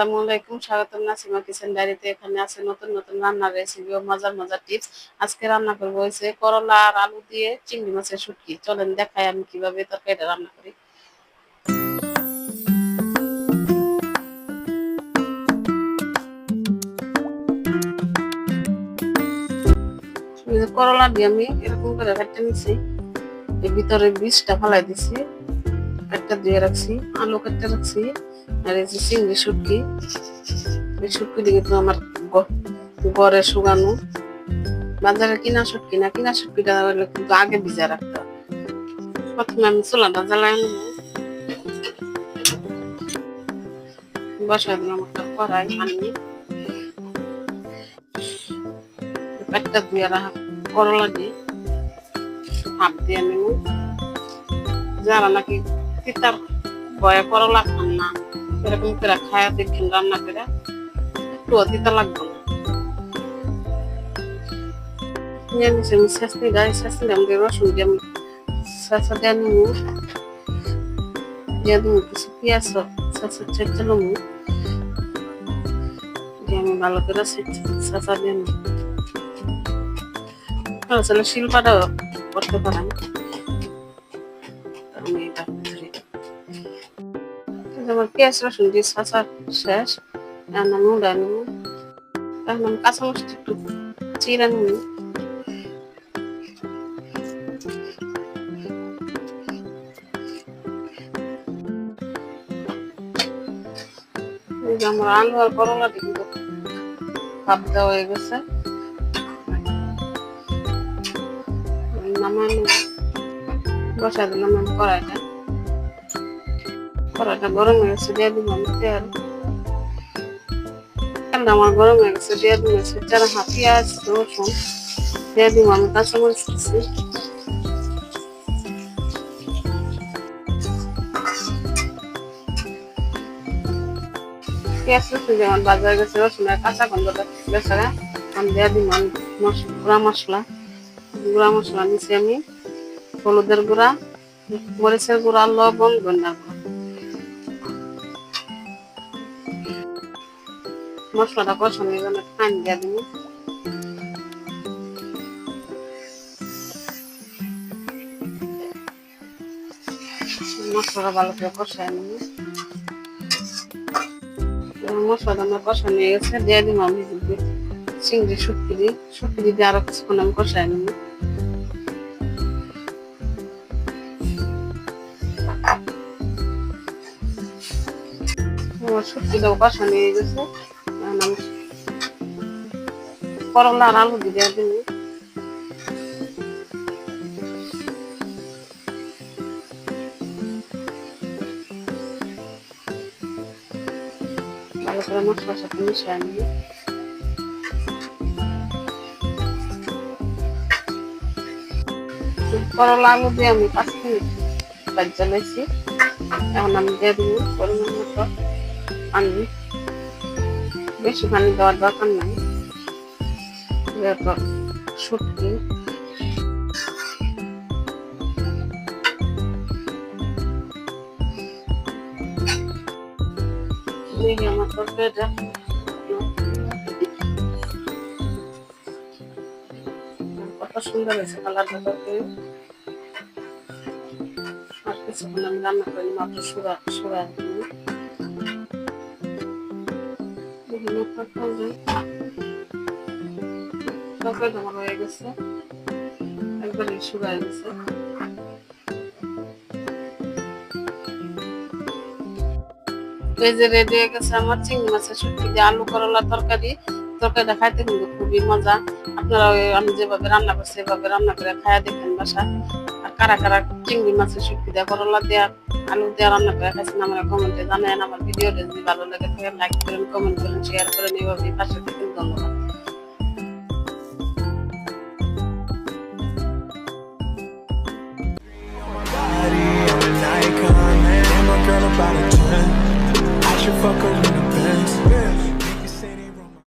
আসসালামু আলাইকুম, স্বাগতম নাসিমা কিচেন ডায়েরিতে। এখানে আছে নতুন নতুন রান্নার রেসিপি ও মজার মজার টিপস আজকে রান্না করব হয়েছে করলা আর আলু দিয়ে চিংড়ি মাছের শুটকি। চলেন দেখাই আমি কীভাবে তরকারিটা রান্না করি। করলা দিয়ে আমি এরকম করে কাটতে নিছি। এর ভিতরে বীজটা ফালাই দিছি। একটা দিয়ে রাখছি আলু কেটে রাখছি, আর এই যে চিংড়ি শুটকি, এই শুটকি দিয়ে তো আমার গড়ে শুকানো। বাজারে কিনা শুটকি না কিনা শুটকিটা কিন্তু আগে ভিজা রাখতে প্রথমে আমি চুলাটা জ্বালাই বসাই দিলাম একটা কড়াই, পানি। একটা দিয়ে রাখা করলা দিয়ে হাফ দিয়ে নেব। যারা নাকি তিতার ভয়ে করলা খান না এরকম করে খায়া দেখেন রান্না করে একটু তিতা লাগবে না নিয়ে নিচ্ছি আমি শেষনি গাড়ি শেষনি আমাকে রসুন দিয়ে আমি শেষা দিয়ে নিব দিয়ে দেবো কিছু পেঁয়াজ শেষা ছেড়ে নেব দিয়ে আমি ভালো করে শেষা দিয়ে নেব আসলে শিল্পাটাও করতে পারেন আমার রসুন দিয়ে শাসা শেষ আমি উড়াই নেব এখন আমি কাঁচা মরিচ একটু চিরা নেব। এই যে আমার আলু আর করলা কিন্তু হয়ে গেছে। নামাই নেব বসাই দিলাম আমি কড়াইটা। কড়াইটা গরম হয়ে গেছে, দিয়ে দিব আমি তেল। তেলটা আমার গরম হয়ে গেছে, দিয়ে দিব সেটার হাফ পেঁয়াজ, রসুন, দিয়ে দিব আমি কাঁচামরিচ দিচ্ছি পেঁয়াজ রসুন যেমন বাজার গেছে, রসুনের কাঁচা গন্ধটা গেছে আমি দিয়ে মশ- গুঁড়া মশলা। গুঁড়া মশলা নিচ্ছি আমি, হলুদের গুঁড়া, মরিচের গুঁড়া, লবণ ধনিয়ার গুঁড়া। মশলাটা কষানোর জন্য পানি দিয়ে দিব। মশলাটা ভালো করে নিব। এবার মশলাটা আমার কষানো হয়ে গেছে, দিয়ে দিব আমি চিংড়ি শুটকি দিই শুটকি দিয়ে আরও কিছুক্ষণ আমি কষায় নিব। আমার কষানো গেছে। এখন আমি করলা আর আলু দিয়ে দিন ভালো করে মশলার সাথে মিশিয়ে নিই করলা আলু দিয়ে আমি পাঁচ মিনিট বাজ্যা লাইছি এখন আমি দিয়ে দিব পরিমাণ মতো পানি বেশি পানি দেওয়ার দরকার নাই। শুটকি দেখি আমার তরকারিটা। কত সুন্দর হয়েছে কালারটা আমি রান্না করি, মাত্র সুরা সুরা দিয়ে বিভিন্ন তরকারি তরকারি আমার হয়ে গেছে একবারে শুকায় গেছে এই যে রেডি হয়ে গেছে আমার চিংড়ি মাছের শুটকি দিয়ে আলু করলা তরকারি তরকারিটা খাইতে কিন্তু খুবই মজা আপনারা আমি যেভাবে রান্না করছি সেভাবে রান্না করে খায়া দেখেন বাসা কারা কারা চিংড়ি মাছের শুটকি দিয়ে করলা দেওয়া আলু দিয়ে রান্না করে খাইছেন আমার কমেন্টে জানেন আমার ভিডিওটা যদি ভালো লাগে থাকে লাইক করেন কমেন্ট করেন শেয়ার করেন এইভাবে পাশে থাকেন ধন্যবাদ body, I'm an icon, man. And my girl about a 10. I should fuck her in the Benz.